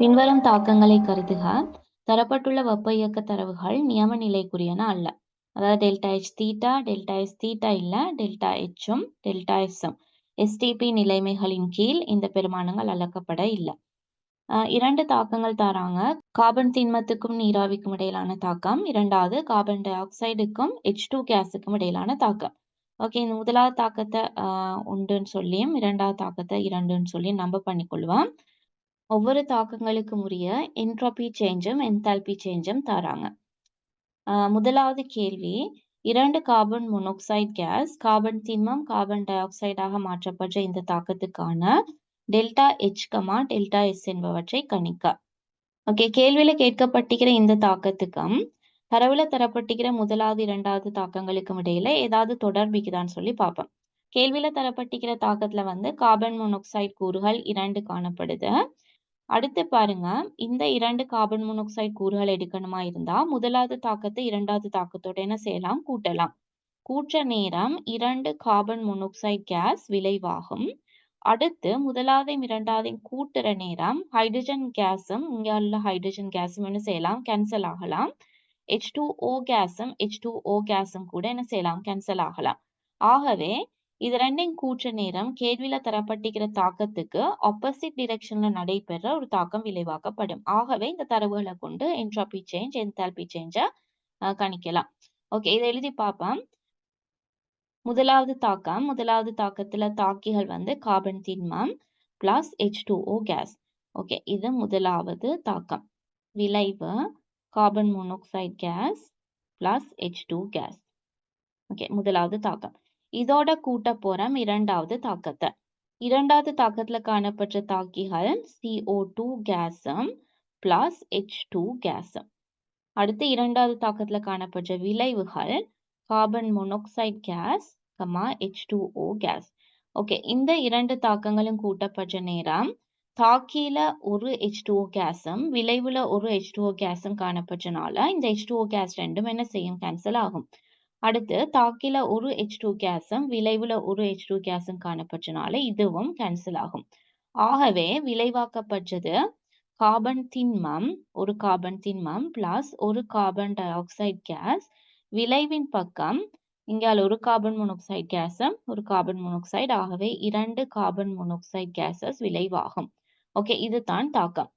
பின்வரும் தாக்கங்களை கருதுக. தரப்பட்டுள்ள வெப்ப இயக்க தரவுகள் நியம நிலைக்குரியன அல்ல. அதாவது delta H theta delta S theta இல்ல டெல்டா எச்சும் டெல்டா எஸ்ஸும் எஸ்டிபி நிலைமைகளின் கீழ் இந்த பெருமானங்கள் அளக்கப்பட இல்லை. இரண்டு தாக்கங்கள் தராங்க. கார்பன் திண்மத்துக்கும் நீராவிக்கும் இடையிலான தாக்கம். இரண்டாவது கார்பன் டை ஆக்சைடுக்கும் எச் டூ கேஸுக்கும் இடையிலான தாக்கம். ஓகே இந்த முதலாவது தாக்கத்தை உண்டுன்னு சொல்லியும் இரண்டாவது தாக்கத்தை இரண்டுன்னு சொல்லி நம்ம பண்ணிக்கொள்வோம். ஒவ்வொரு தாக்கங்களுக்கும் உரிய என்ட்ரோபி சேஞ்சும் என்தால்பி சேஞ்சும் தராங்க. முதலாவது கேள்வி இரண்டு கார்பன் மோனோக்சைடு கேஸ் கார்பன் திண்மம் கார்பன் டை ஆக்சைடாக மாற்றப்பட்ட இந்த தாக்கத்துக்கான delta H comma delta S என்பவற்றை கணிக்க. ஓகே கேள்வியில கேட்கப்பட்டிருக்கிற இந்த தாக்கத்துக்கும் தரவுல தரப்பட்டிருக்கிற முதலாவது இரண்டாவது தாக்கங்களுக்கும் இடையில ஏதாவது தொடர்பிக்குதான்னு சொல்லி பார்ப்போம். கேள்வியில தரப்பட்டிருக்கிற தாக்கத்துல வந்து கார்பன் மோனோக்சைடு கூறுகள் இரண்டு காணப்படுது. அடுத்து பாருங்க இந்த இரண்டு கார்பன் மோனோக்சைடு கூறுகள் எடுக்கணுமா இருந்தா முதலாவது தாக்கத்தை இரண்டாவது தாக்கத்தோட என்ன செய்யலாம்? கூட்டலாம். கூற்ற நேரம் இரண்டு கார்பன் மோனோக்சைடு கேஸ் விளைவாகும். அடுத்து முதலாவதையும் இரண்டாவதையும் கூட்டுற நேரம் ஹைட்ரஜன் கேஸும் இங்க உள்ள ஹைட்ரஜன் கேஸும் என்ன செய்யலாம்? கேன்சல் ஆகலாம். ஹெச் டூ ஓ கேஸும் ஹெச் டூ ஓ கேஸும் கூட என்ன செய்யலாம்? கேன்சல் ஆகலாம். ஆகவே இது ரெண்டையும் கூற்ற நேரம் கேள்வியில தரப்பட்டிருக்கிற தாக்கத்துக்கு ஆப்போசிட் டிரெக்ஷன்ல நடைபெற ஒரு தாக்கம் விளைவாக்கப்படும். ஆகவே இந்த தரவுகளை கொண்டு என்ட்ராபி சேஞ்ச் என்தால்பி சேஞ்ச கணிக்கலாம். ஓகே இதை எழுதி பார்ப்போம். முதலாவது தாக்கம் முதலாவது தாக்கத்துல தாக்கிகள் வந்து carbon திண்மம் plus H two O gas okay இது முதலாவது தாக்கம். விளைவு carbon monoxide gas plus H two gas okay முதலாவது தாக்கம். இதோட கூட்ட போறோம் இரண்டாவது தாக்கத்தை. இரண்டாவது தாக்கத்துல காணப்பட்ட தாக்கிகள் சிஓ டூ கேஸும் பிளஸ் ஹெச் டூ கேஸும் அடுத்து இரண்டாவது தாக்கத்துல காணப்பட்ட விளைவுகள் carbon monoxide gas comma H two O gas okay இந்த இரண்டு தாக்கங்களும் கூட்டப்பட்ட நேரம் தாக்கியில ஒரு ஹெச் டூ கேஸும் விளைவுல ஒரு ஹெச் டூ கேஸும் காணப்பட்டனால இந்த ஹெச் டூ கேஸ் ரெண்டும் என்ன செய்யும்? கேன்சல் ஆகும். அடுத்து தாக்கில ஒரு ஹெச் டூ கேஸும் விளைவுல ஒரு ஹெச் டூ கேஸும் காணப்பட்டனால இதுவும் கேன்சல் ஆகும். ஆகவே விளைவாக்கப்பட்டது கார்பன் திண்மம் ஒரு கார்பன் திண்மம் பிளஸ் ஒரு கார்பன் டை ஆக்சைடு கேஸ் விளைவின் பக்கம் இங்கால ஒரு கார்பன் மோனோக்சைடு கேஸும் ஒரு கார்பன் மோனோக்சைடு ஆகவே இரண்டு கார்பன் மோனோக்சைடு கேசஸ் விளைவாகும். ஓகே இதுதான் தாக்கம்.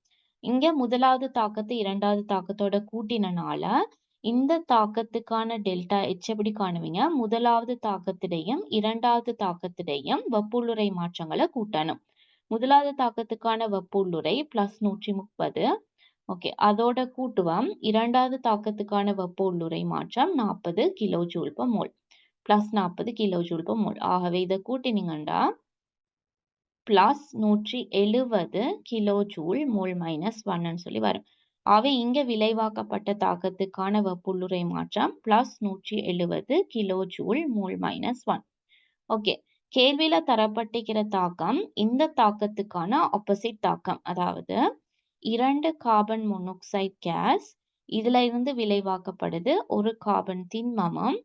இங்க முதலாவது தாக்கத்தை இரண்டாவது தாக்கத்தோட கூட்டினால இந்த தாக்கத்துக்கான டெல்டா எச் எப்படி காணுவீங்க? முதலாவது தாக்கத்திடையும் இரண்டாவது தாக்கத்திடையும் வெப்புள்ளுரை மாற்றங்களை கூட்டணும். முதலாவது தாக்கத்துக்கான வெப்புள்ளுரை பிளஸ் நூற்றி முப்பது ஓகே அதோட கூட்டுவம். இரண்டாவது தாக்கத்துக்கான வெப்ப மாற்றம் நாற்பது kilo joule per mole. Plus நாற்பது கிலோ ஜூல் பர் மோல். ஆகவே இதை கூட்டினீங்கண்டா. பிளஸ் நூற்றி எழுபது கிலோ ஜூல் மோல் மைனஸ் ஒன்னு சொல்லி வரும். அவை இங்க விளைவாக்கப்பட்ட தாக்கத்துக்கான வெப்புள்ளுரை மாற்றம் பிளஸ் நூற்றி எழுபது kilo joule mole minus one okay கேள்வியில தரப்பட்டிருக்கிற தாக்கம் இந்த தாக்கத்துக்கான ஆப்போசிட் தாக்கம். அதாவது இரண்டு கார்பன் மொனோக்சைட் கேஸ் இதுல இருந்து விளைவாக்கப்படுது ஒரு கார்பன் திண்மமும்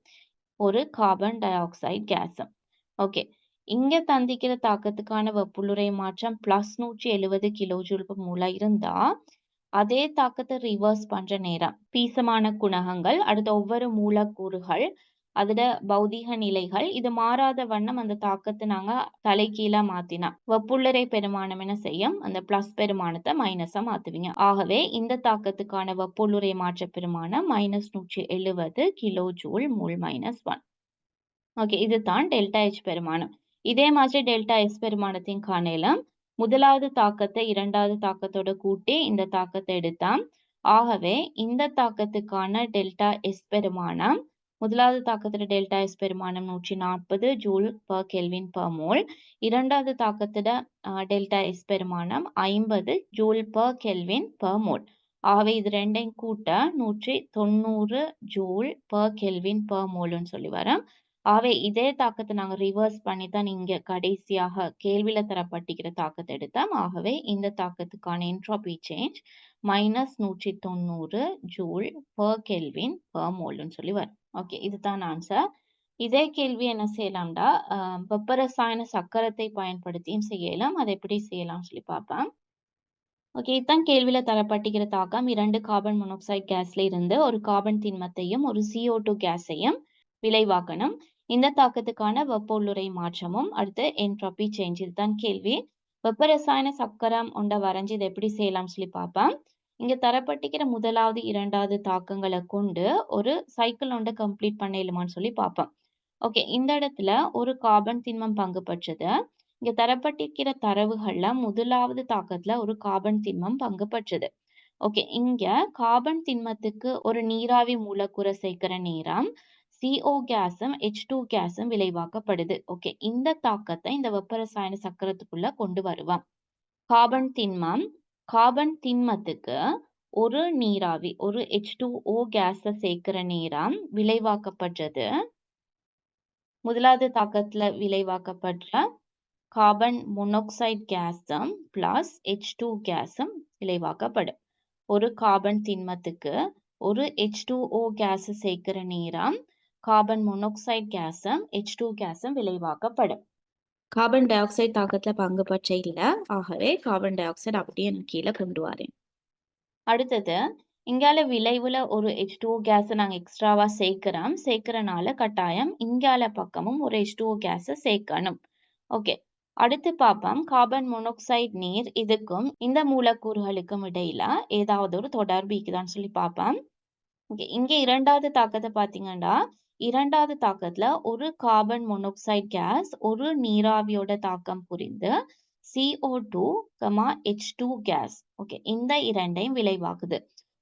ஒரு கார்பன் டை ஆக்சைடு கேஸும் ஓகே இங்க தந்திக்கிற தாக்கத்துக்கான வெப்புள்ளுரை மாற்றம் பிளஸ் நூற்றி எழுபது கிலோ ஜூல் மூலம் இருந்தா அதே தாக்கத்தை ரிவர்ஸ் பண்ற நேரம். பீசமான குணகங்கள் அடுத்த ஒவ்வொரு மூலக்கூறுகள் அதோட பௌதீக நிலைகள் இது மாறாத வண்ணம் அந்த தாக்கத்தை நாங்க தலைகீழா மாத்தினா. வெப்புள்ளரை பெருமானம் என்ன செய்யும்? அந்த பிளஸ் பெருமானத்தை மைனஸா மாத்துவீங்க. ஆகவே இந்த தாக்கத்துக்கான வெப்புள்ளுரை மாற்ற பெருமானம் மைனஸ் நூற்றி எழுபது kilo joule mole minus one okay இதுதான் டெல்டா எச் பெருமானம். இதே மாதிரி டெல்டா எஸ் பெருமானத்தின் காணலாம் முதலாவது தாக்கத்தை இரண்டாவது தாக்கத்தோட கூட்டி இந்த தாக்கத்தை எடுத்தான் ஆகவே இந்த தாக்கத்துக்கான டெல்டா எஸ் பெருமானம் முதலாவது தாக்கத்துல டெல்டா எஸ் பெருமானம் நூற்றி நாற்பது joule per kelvin per mole இரண்டாவது தாக்கத்துல டெல்டா எஸ் பெருமானம் ஐம்பது joule per kelvin per mole ஆகவே இது ரெண்டையும் கூட்ட நூற்றி தொண்ணூறு ஜூல் பர் கெல்வின் பர் மோல்னு சொல்லி வரேன் ஆகவே இதே தாக்கத்தை நாங்கள் ரிவர்ஸ் பண்ணி தான் இங்கே கடைசியாக கேள்வியில் தரப்பட்டிருக்கிற தாக்கத்தை எடுத்தோம் ஆகவே இந்த தாக்கத்துக்கான என்ட்ராபி சேஞ்ச் மைனஸ் நூற்றி தொண்ணூறு ஜூல் பர் கெல்வின் பர் மோல்னு சொல்லி வரும் ஓகே இதுதான் ஆன்சர் இதே கேள்வி என்ன செய்யலாம்டா வெப்பரசாயன சக்கரத்தை பயன்படுத்தியும் செய்யலாம் அதை எப்படி செய்யலாம் சொல்லி பார்ப்பேன் ஓகே. இதுதான் கேள்வியில தரப்பட்டிருக்கிற தாக்கம். இரண்டு கார்பன் மோனாக்சைடு கேஸ்ல இருந்து ஒரு கார்பன் திண்மத்தையும், ஒரு CO2 கேஸையும் விளைவாக்கணும். இந்த தாக்கத்துக்கான வெப்ப உள்ளுரை மாற்றமும், அடுத்து என்ட்ரோபி சேஞ்ச் இதுதான் கேள்வி. வெப்ப ரசாயன சக்கரம் உண்ட வரைஞ்சு இதை எப்படி செய்யலாம்னு சொல்லி பார்ப்போம். இங்க தரப்பட்டிருக்கிற முதலாவது, இரண்டாவது தாக்கங்களை கொண்டு ஒரு சைக்கிள் உண்ட கம்ப்ளீட் பண்ண சொல்லி பார்ப்போம். ஓகே. இந்த இடத்துல ஒரு கார்பன் திண்மம் பங்கு பெற்றது. இங்க தரப்பட்டிருக்கிற தரவுகள்ல முதலாவது தாக்கத்துல ஒரு கார்பன் திண்மம் பங்கு பெற்றது. ஓகே. இங்க கார்பன் திண்மத்துக்கு ஒரு நீராவி மூலக்கூறை சேர்க்கிற நேரம் CO கேஸும் H2 கேஸும் விளைவாக்கப்படுது. ஓகே. இந்த தாக்கத்தை இந்த வெப்ப ரசாயன சக்கரத்துக்குள்ள கொண்டு வருவோம். கார்பன் திண்மம் கார்பன் திண்மத்துக்கு ஒரு நீராவி ஒரு ஹெச் டூ ஓ கேஸை சேர்க்கிற நீரம் விளைவாக்கப்படுறது முதலாவது தாக்கத்துல விளைவாக்கப்படுற கார்பன் மோனாக்சைடு கேஸும் பிளஸ் H2 கேஸும் விளைவாக்கப்படும். ஒரு கார்பன் திண்மத்துக்கு ஒரு ஹெச் டூ ஓ கேஸை சேர்க்கிற நீரம் கார்பன் மோனாக்சைடு கேஸும் H2 கேஸும் விளைவாக்கப்படும். கார்பன் டை ஆக்சைடு தாக்கத்தில் பங்கு பற்ற இல்லை ஆகவே கார்பன் டை ஆக்சைடு அப்படியே நான் கீழே கொண்டு வரேன். அடுத்தது இங்கால விளைவுல ஒரு H2O கேஸை நாங்கள் எக்ஸ்ட்ராவா சேர்க்கிறோம். சேர்க்கிறனால கட்டாயம் இங்கால பக்கமும் ஒரு H2O கேஸை சேர்க்கணும். ஓகே. அடுத்து பார்ப்போம் கார்பன் மோனாக்சைடு நீர் இதுக்கும் இந்த மூலக்கூறுகளுக்கும் இடையில ஏதாவது ஒரு தொடர்பு இருக்குதான்னு சொல்லி பார்ப்போம். ஓகே. இங்கே இரண்டாவது தாக்கத்தை பார்த்தீங்கன்னா இரண்டாவது தாக்கத்துல ஒரு கார்பன் மோனாக்சைடு கேஸ் ஒரு நீராவியோட தாக்கம் புரிந்து CO2, H2 கேஸ் ஓகே இந்த இரண்டையும் விளைவாக்குது.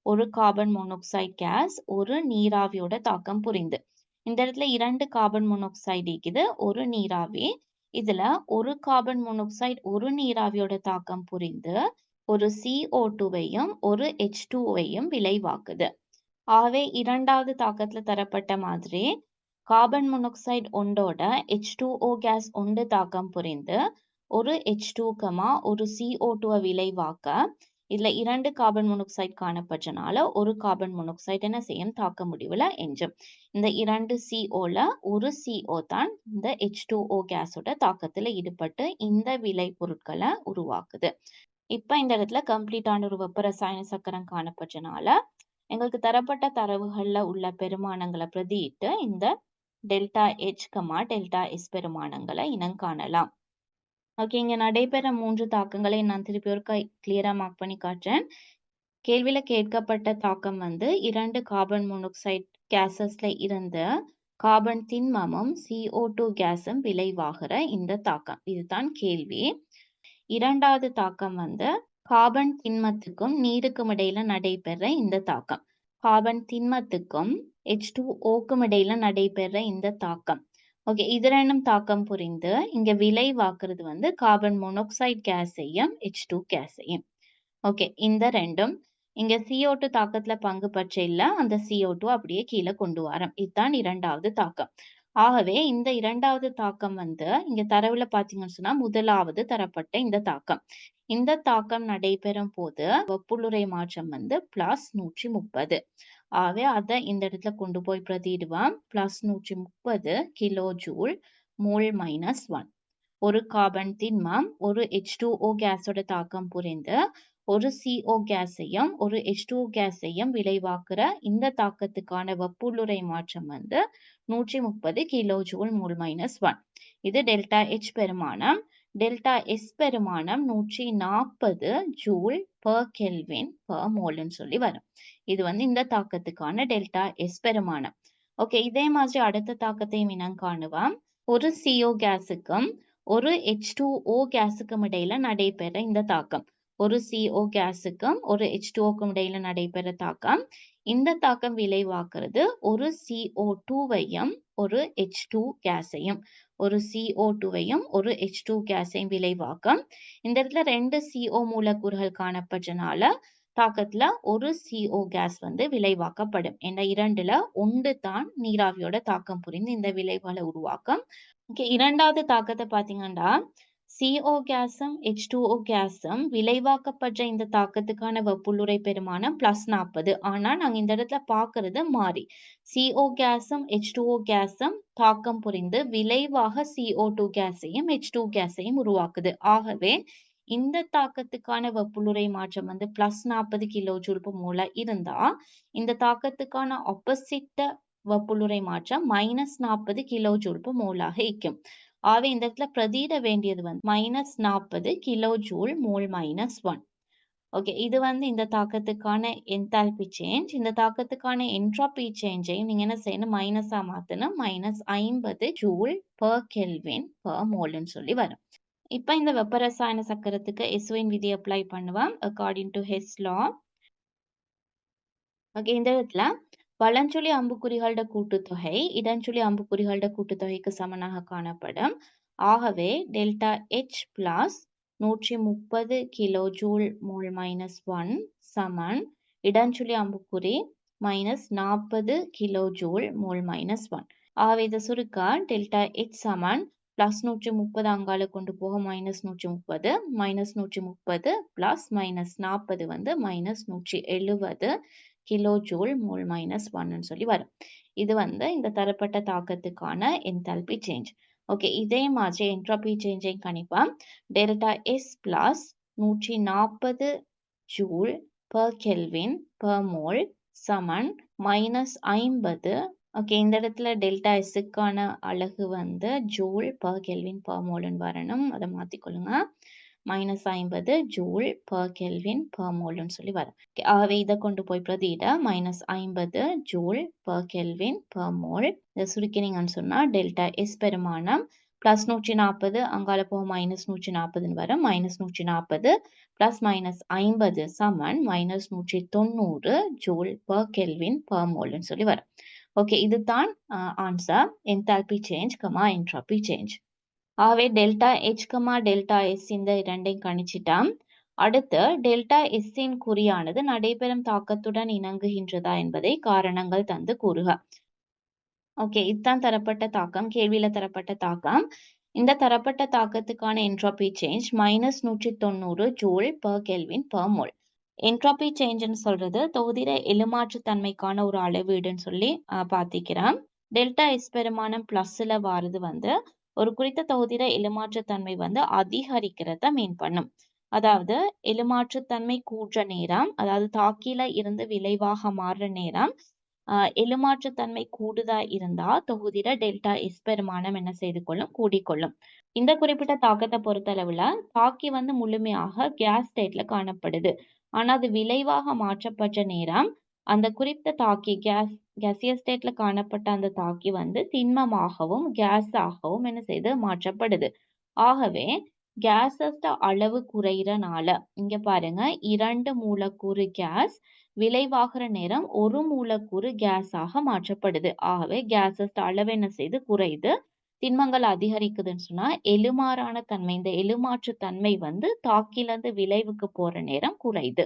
ஒரு கார்பன் மோனோக்சைடு கேஸ் ஒரு நீராவியோட தாக்கம் புரிந்து. இந்த இடத்துல இரண்டு கார்பன் மோனோக்சைடு இருக்குது. ஒரு நீராவி. இதுல ஒரு கார்பன் மோனோக்சைடு ஒரு நீராவியோட தாக்கம் புரிந்து ஒரு சிஓ டூவையும் ஒரு H2வையும் விளைவாக்குது. ஆகவே இரண்டாவது தாக்கத்துல தரப்பட்ட மாதிரி கார்பன் மோனாக்சைடு ஒண்டோட H2O கேஸ் ஒன்று தாக்கம் புரிந்து ஒரு ஹெச் டூ கமா ஒரு CO2வ விளைவாக்க இதுல இரண்டு கார்பன் மோனாக்சைடு காணப்பட்டனால ஒரு கார்பன் மோனாக்சைடு என்ன செய்யும் தாக்க முடிவுல எஞ்சும். இந்த இரண்டு CO ஒரு சிஓ தான் இந்த ஹெச் டூ ஓ கேஸோட தாக்கத்துல ஈடுபட்டு இந்த விளை பொருட்களை உருவாக்குது. இப்ப இந்த இடத்துல கம்ப்ளீட்டான ஒரு வெப்ப ரசாயன சக்கரம் காணப்பட்டனால எங்களுக்கு தரப்பட்ட தரவுகள்ல உள்ள பெருமானங்களை பிரதியிட்டு இந்த டெல்டா H, டெல்டா எஸ் பெருமானங்களை இனம் காணலாம். ஓகே. இங்க நடைபெற மூன்று தாக்கங்களை நான் திருப்பி ஒரு கிளியரா மார்க் பண்ணி காட்டுறேன். கேள்வியில கேட்கப்பட்ட தாக்கம் வந்து இரண்டு கார்பன் மோனோக்சைடு கேசஸ்ல இருந்த கார்பன் திண்மமும் CO2 கேஸும் விளைவாகிற இந்த தாக்கம். இதுதான் கேள்வி. இரண்டாவது தாக்கம் வந்து கார்பன் திண்மத்துக்கும் நீருக்கும் இடையில நடைபெற இந்த தாக்கம். கார்பன் திண்மத்துக்கும் H2Oக்கும் இடையில நடைபெற இந்த தாக்கம். ஓகே. இதரனும் தாக்கம் புரிந்து இங்க விளைவாக்குறது வந்து கார்பன் மோனோக்சைடு கேஸையும் H2 கேஸையும். ஓகே. இந்த ரெண்டும் இங்க CO2 தாக்கத்துல பங்கு பெற்ற இல்ல. அந்த CO2 அப்படியே கீழே கொண்டு வரோம். இதுதான் இரண்டாவது தாக்கம். ஆகவே இந்த இரண்டாவது தாக்கம் வந்து இங்க தரவுல பாத்தீங்கன்னு சொன்னா முதலாவது தரப்பட்ட இந்த தாக்கம். இந்த தாக்கம் நடைபெறும் போது வெப்புள்ளுறை மாற்றம் வந்து பிளஸ் 130. ஆகவே அத இந்த இடத்துல கொண்டு போய் பிரதியிடுவோம். Plus 130 kilo joule mole minus one ஒரு கார்பன் திண்மம் ஒரு ஹெச் டூ ஓ கேஸோட தாக்கம் புரிந்து ஒரு சிஓ கேஸையும் ஒரு H2O கேஸையும் விளைவாக்குற இந்த தாக்கத்துக்கான வெப்புள்ளுரை மாற்றம் வந்து 130 kilo joule mole minus one இது டெல்டா ஹெச் பெருமானம். டெல்டா எஸ் பெருமானம் 140 ஜூல் பர் கெல்வின் பர் மோல்னு சொல்லி வரும். இது வந்து இந்த தாக்கத்துக்கான டெல்டா எஸ் பெருமானம். ஓகே. இதே மாதிரி அடுத்த தாக்கத்தையும் இனம் காணுவோம். ஒரு சிஓ கேஸுக்கும் ஒரு ஹெச் டூ ஓ கேஸுக்கும் இடையில நடைபெற இந்த தாக்கம். ஒரு சிஓ கேஸுக்கும் ஒரு H2Oக்கும் இடையில நடைபெற தாக்கம். இந்த தாக்கம் விளைவாக்குறது ஒரு CO2வையும் ஒரு H2 கேஸையும் ஒரு CO2வையும் ஒரு H2 கேஸையும் விளைவாக்கும். இந்த இடத்துல ரெண்டு சிஓ மூலக்கூறுகள் காணப்பட்டனால தாக்கத்துல ஒரு சிஓ கேஸ் வந்து விளைவாக்கப்படும். இந்த இரண்டுல ஒன்று தான் நீராவியோட தாக்கம் புரிந்து இந்த விளைவுகளை உருவாக்கும். இரண்டாவது தாக்கத்தை பாத்தீங்கன்னா CO கேஸும் H2O கேஸும் விளைவாக்கப்பட்ட இந்த தாக்கத்துக்கான வெப்புள்ளுரை பெருமானம் பிளஸ் 40. ஆனா நாங்க இந்த இடத்துல பார்க்கறது மாறி. CO கேஸும் H2O கேஸும் தாக்கம் புரிந்து விளைவாக CO2 கேஸையும் H2 கேஸையும் உருவாக்குது. ஆகவே இந்த தாக்கத்துக்கான வெப்புளுரை மாற்றம் வந்து பிளஸ் நாற்பது கிலோ ஜூல் per இருந்தா இந்த தாக்கத்துக்கான ஆப்போசிட்ட வெப்புளுரை மாற்றம் மைனஸ் நாற்பது கிலோ ஜூல் மூலாக இருக்கும் ஆக இந்த இடத்துல பிரதியிட வேண்டியது வந்து மைனஸ் நாற்பது kilo joule mole minus one okay இது வந்து இந்த தாக்கத்துக்கான என்தால்பி சேஞ்ச் இந்த தாக்கத்துக்கான என்ட்ராபி சேஞ்சையும் நீங்க என்ன செய்யணும்? மைனஸா மாத்தணும். மைனஸ் ஐம்பது ஜூல் பர் கெல்வின் பர் மோல்னு சொல்லி வரும். இப்ப இந்த வெப்ப ரசாயன சக்கரத்துக்கு எஸ்வின் விதி அப்ளை பண்ணுவோம். According to Hess law okay இந்த இடத்துல வலஞ்சுழி அம்புக்குறிகளோட கூட்டுத்தொகை இடஞ்சுழி அம்புக்குறிகளோட கூட்டுத்தொகைக்கு சமனாக காணப்படும். ஆகவே டெல்டா எச் பிளஸ் நூற்றி முப்பது kilo joule mole minus one சமன் இடஞ்சுழி அம்புக்குறி மைனஸ் நாற்பது kilo joule mole minus one ஆகவே இதை சுருக்கா டெல்டா எச் சமன் பிளஸ் நூற்றி முப்பது அங்கால கொண்டு போக மைனஸ் நூற்றி முப்பது மைனஸ் நூற்றி முப்பது பிளஸ் மைனஸ் நாற்பது வந்து மைனஸ் நூற்றி எழுபது கிலோ ஜூல் மோல் மைனஸ் ஒன்னு சொல்லி வரும். இது வந்து இந்த தரப்பட்ட தாக்கத்துக்கான என்தால்பி சேஞ்ச் ஓகே இதே மாதிரி என்ட்ரோபி சேஞ்சை கணிப்போம். டெல்டா எஸ் பிளஸ் நூற்றி நாற்பது joule per kelvin per mole சமன் மைனஸ் ஐம்பது. ஓகே இந்த இடத்துல டெல்டா எஸ்ஸுக்கான அழகு வந்து ஜூல் பர் கெல்வின் பர் மோல்னு வரணும். அதை மாற்றிக்கொள்ளுங்க மைனஸ் ஐம்பது ஜூல் பர் கெல்வின் பர் மோல்னு சொல்லி வரும். ஆகவே இதை கொண்டு போய் பிரதியிட மைனஸ் ஐம்பது joule per kelvin per mole இதை சுருக்கினீங்கன்னு சொன்னால் டெல்டா எஸ் பெருமானம் பிளஸ் நூற்றி நாற்பது அங்கால போக மைனஸ் நூற்றி நாற்பதுன்னு வரும். மைனஸ் நூற்றி நாற்பது பிளஸ் மைனஸ் ஐம்பது சமன் மைனஸ் நூற்றி தொண்ணூறு ஜூல் பர் கெல்வின் பர் மோல்னு சொல்லி வரும். ஓகே இதுதான் answer enthalpy change comma entropy change ஆகவே delta H comma delta S இந்த இரண்டையும் கணிச்சிட்டாம். அடுத்து டெல்டா எஸ்ஸின் குறியானது நடைபெறும் தாக்கத்துடன் இணங்குகின்றதா என்பதை காரணங்கள் தந்து கூறுக. ஓகே இதுதான் தரப்பட்ட தாக்கம். கேள்வியில தரப்பட்ட தாக்கம். இந்த தரப்பட்ட தாக்கத்துக்கான என்ட்ரோபி சேஞ்ச் மைனஸ் நூற்றி தொண்ணூறு joule per kelvin per mole entropy சேஞ்சுன்னு சொல்றது தொகுதிர எலுமாற்று தன்மைக்கான ஒரு அளவீடுன்னு சொல்லி பார்த்திக்கிறோம். டெல்டா எஸ் பெருமானம் பிளஸ்ல வாரது வந்து ஒரு குறித்த தொகுதியில எலுமாற்று வந்து அதிகரிக்கிறத மீன் பண்ணும். அதாவது எலுமாற்றுத்தன்மை கூற்ற நேரம் அதாவது தாக்கில இருந்து விளைவாக மாறுற நேரம் ஆஹ் எலுமாற்று கூடுதா இருந்தா தொகுதியில டெல்டா எஸ் பெருமானம் என்ன செய்து கொள்ளும்? கூடிக்கொள்ளும் இந்த குறிப்பிட்ட தாக்கத்தை பொறுத்தளவுல தாக்கி வந்து முழுமையாக கேஸ் ஸ்டேட்ல காணப்படுது. ஆனா அது விளைவாக மாற்றப்பட்ட நேரம் அந்த குறித்த தாக்கி கேஸ் கேசியஸ் ஸ்டேட்ல காணப்பட்ட அந்த தாக்கி வந்து திண்மமாகவும் கேஸாகவும் என்ன செய்து மாற்றப்படுது. ஆகவே கேஸஸ்ட அளவு குறையிறனால இங்க பாருங்க இரண்டு மூலக்கூறு கேஸ் விளைவாகிற நேரம் ஒரு மூலக்கூறு கேஸாக மாற்றப்படுது. ஆகவே கேஸஸ்ட அளவு என்ன செய்து குறையுது. திண்மங்கள் அதிகரிக்குதுன்னு சொன்னா எலுமாறான தன்மை இந்த எலுமாற்று தன்மை வந்து தாக்கிலிருந்து விளைவுக்கு போற நேரம் குறையுது.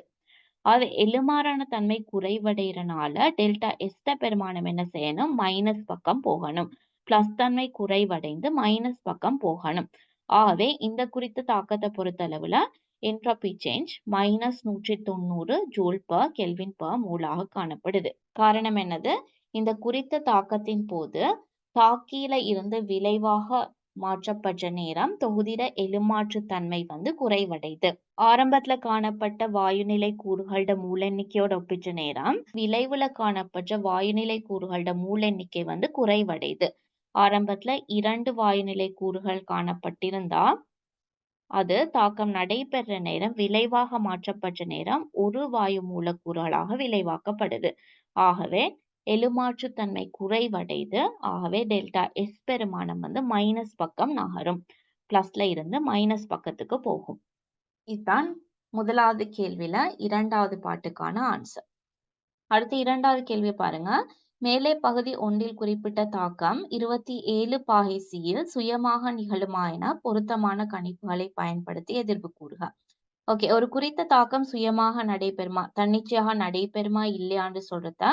அது எலுமாறான தன்மை குறைவடைகிறனால டெல்டா எஸ்ட பெருமானம் என்ன செய்யணும்? மைனஸ் பக்கம் போகணும். பிளஸ் தன்மை குறைவடைந்து மைனஸ் பக்கம் போகணும். ஆகவே இந்த குறித்த தாக்கத்தை பொறுத்தளவுல என்ட்ரோபி சேஞ்ச் மைனஸ் நூற்றி தொண்ணூறு ஜூல் ப கெல்வின் ப மூலாக காணப்படுது. காரணம் என்னது? இந்த குறித்த தாக்கத்தின் போது தாக்கியில இருந்து விளைவாக மாற்றப்பட்ட நேரம் தொகுதிட எலுமாற்று தன்மை வந்து குறைவடைது. ஆரம்பத்துல காணப்பட்ட வாயுநிலை கூறுகளோட மூல எண்ணிக்கையோட ஒப்பிட்ட நேரம் விளைவுல காணப்பட்ட வாயுநிலை கூறுகளோட மூல எண்ணிக்கை வந்து குறைவடைது. ஆரம்பத்துல இரண்டு வாயுநிலை கூறுகள் காணப்பட்டிருந்தா அது தாக்கம் நடைபெற நேரம் விளைவாக மாற்றப்பட்ட நேரம் ஒரு வாயு மூலக்கூறுகளாக விளைவாக்கப்படுது. ஆகவே எலுமாற்றுத்தன்மை குறைவடைது ஆகவே டெல்டா எஸ் பெருமானம் வந்து மைனஸ் பக்கம் நகரும். பிளஸ்ல இருந்து மைனஸ் பக்கத்துக்கு போகும். இதுதான் முதலாவது கேள்வியில இரண்டாவது பாட்டுக்கான ஆன்சர் அடுத்து இரண்டாவது கேள்வி பாருங்க. மேலே பகுதி ஒன்றில் குறிப்பிட்ட தாக்கம் இருபத்தி ஏழு பாகைசியில் சுயமாக நிகழுமா என பொருத்தமான கணிப்புகளை பயன்படுத்தி எதிர்ப்பு கூறுக. ஓகே ஒரு குறித்த தாக்கம் சுயமாக நடைபெறுமா? தன்னிச்சையாக நடைபெறுமா இல்லையான்னு சொல்றத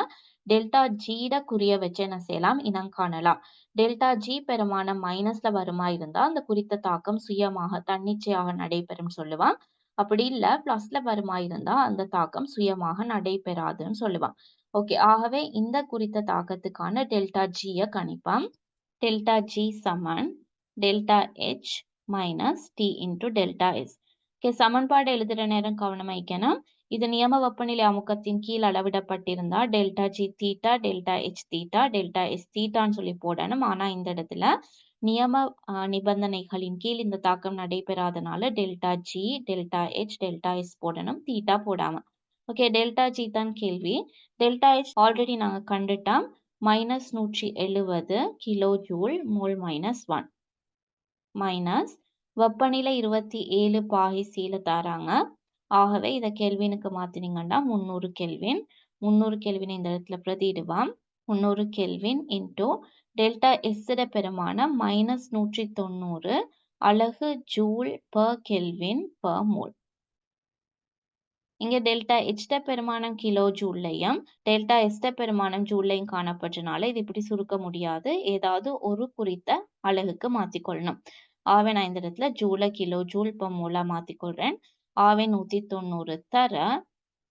டெல்டா ஜிட குறிய வச்சு என்ன செய்யலாம்? இனம் காணலாம். டெல்டா ஜி பெருமான மைனஸ்ல வருமா இருந்தா அந்த குறித்த தாக்கம் சுயமாக தன்னிச்சையாக நடைபெறும் சொல்லுவான். அப்படி இல்ல பிளஸ்ல வருமா இருந்தா அந்த தாக்கம் சுயமாக நடைபெறாதுன்னு சொல்லுவான். ஓகே ஆகவே இந்த குறித்த தாக்கத்துக்கான டெல்டா ஜிய கணிப்போம். டெல்டா ஜி சமன் delta H minus T into delta S okay சமன்பாடு எழுதுற நேரம் கவனமாய்க்கணும் இது நியம வெப்பநிலை அமுக்கத்தின் கீழ் அளவிடப்பட்டிருந்தா delta G theta delta H theta delta S தீட்டான்னு சொல்லி போடணும். ஆனா இந்த இடத்துல நியம நிபந்தனைகளின் கீழ் இந்த தாக்கம் நடைபெறாதனால delta G delta H delta S போடணும். தீட்டா போடாம. ஓகே டெல்டா ஜி தான் கேள்வி. டெல்டா ஹெச் ஆல்ரெடி நாங்க கண்டுட்டோம். மைனஸ் நூற்றி எழுபது kilo joule mole minus one minus வெப்பநிலை இருபத்தி ஏழு பாகை சீல தராங்க. ஆகவே இதை கெல்வினுக்கு மாத்தினீங்கன்னா முந்நூறு கெல்வின் முந்நூறு கெல்வினை இந்த இடத்துல பிரதியிடுவாம் முந்நூறு கெல்வின் இன்டூ டெல்டா எஸ்ஸிட பெருமானம் மைனஸ் நூற்றி தொண்ணூறு அலகு joule per kelvin per mole இங்க டெல்டா எச்ட பெருமானம் கிலோ ஜூல்லையும் டெல்டா எஸ்ட பெருமானம் ஜூல்லையும் காணப்பட்டனால இது இப்படி சுருக்க முடியாது. ஏதாவது ஒரு குறித்த அலகுக்கு மாத்திக்கொள்ளணும். ஆவே நான் இந்த இடத்துல ஜூலை கிலோ ஜூல் per மோலா மாத்திக்கொள்றேன். ஆவே நூத்தி தொண்ணூறு தர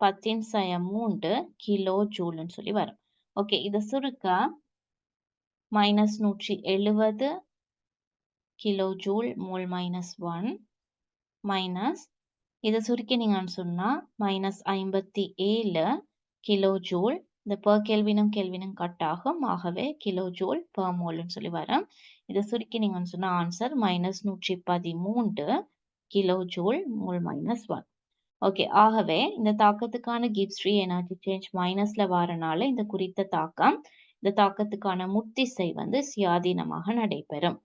பத்தின் சய மூன்று கிலோ ஜூல்னு சொல்லி வரும். ஓகே இதை சுருக்க? மைனஸ் நூற்றி எழுபது kilo joule mole minus one minus இதை சுருக்கினீங்கன்னு சொன்னால் மைனஸ் ஐம்பத்தி ஏழு கிலோ ஜூல் இந்த பர் கெல்வினும் கெல்வினும் கட் ஆகும். ஆகவே கிலோ ஜூல் பர் மோல்னு சொல்லி வரும். இதை சுருக்கினீங்கன்னு சொன்னால் ஆன்சர் மைனஸ் நூற்றி பதிமூன்று kilo joule mole minus one okay ஆகவே இந்த தாக்கத்துக்கான கிப்ஸ் ஃப்ரீ எனர்ஜி சேஞ்ச் மைனஸ்ல வரனால இந்த குறித்த தாக்கம் இந்த தாக்கத்துக்கான முத்திசை வந்து சுயாதீனமாக நடைபெறும்.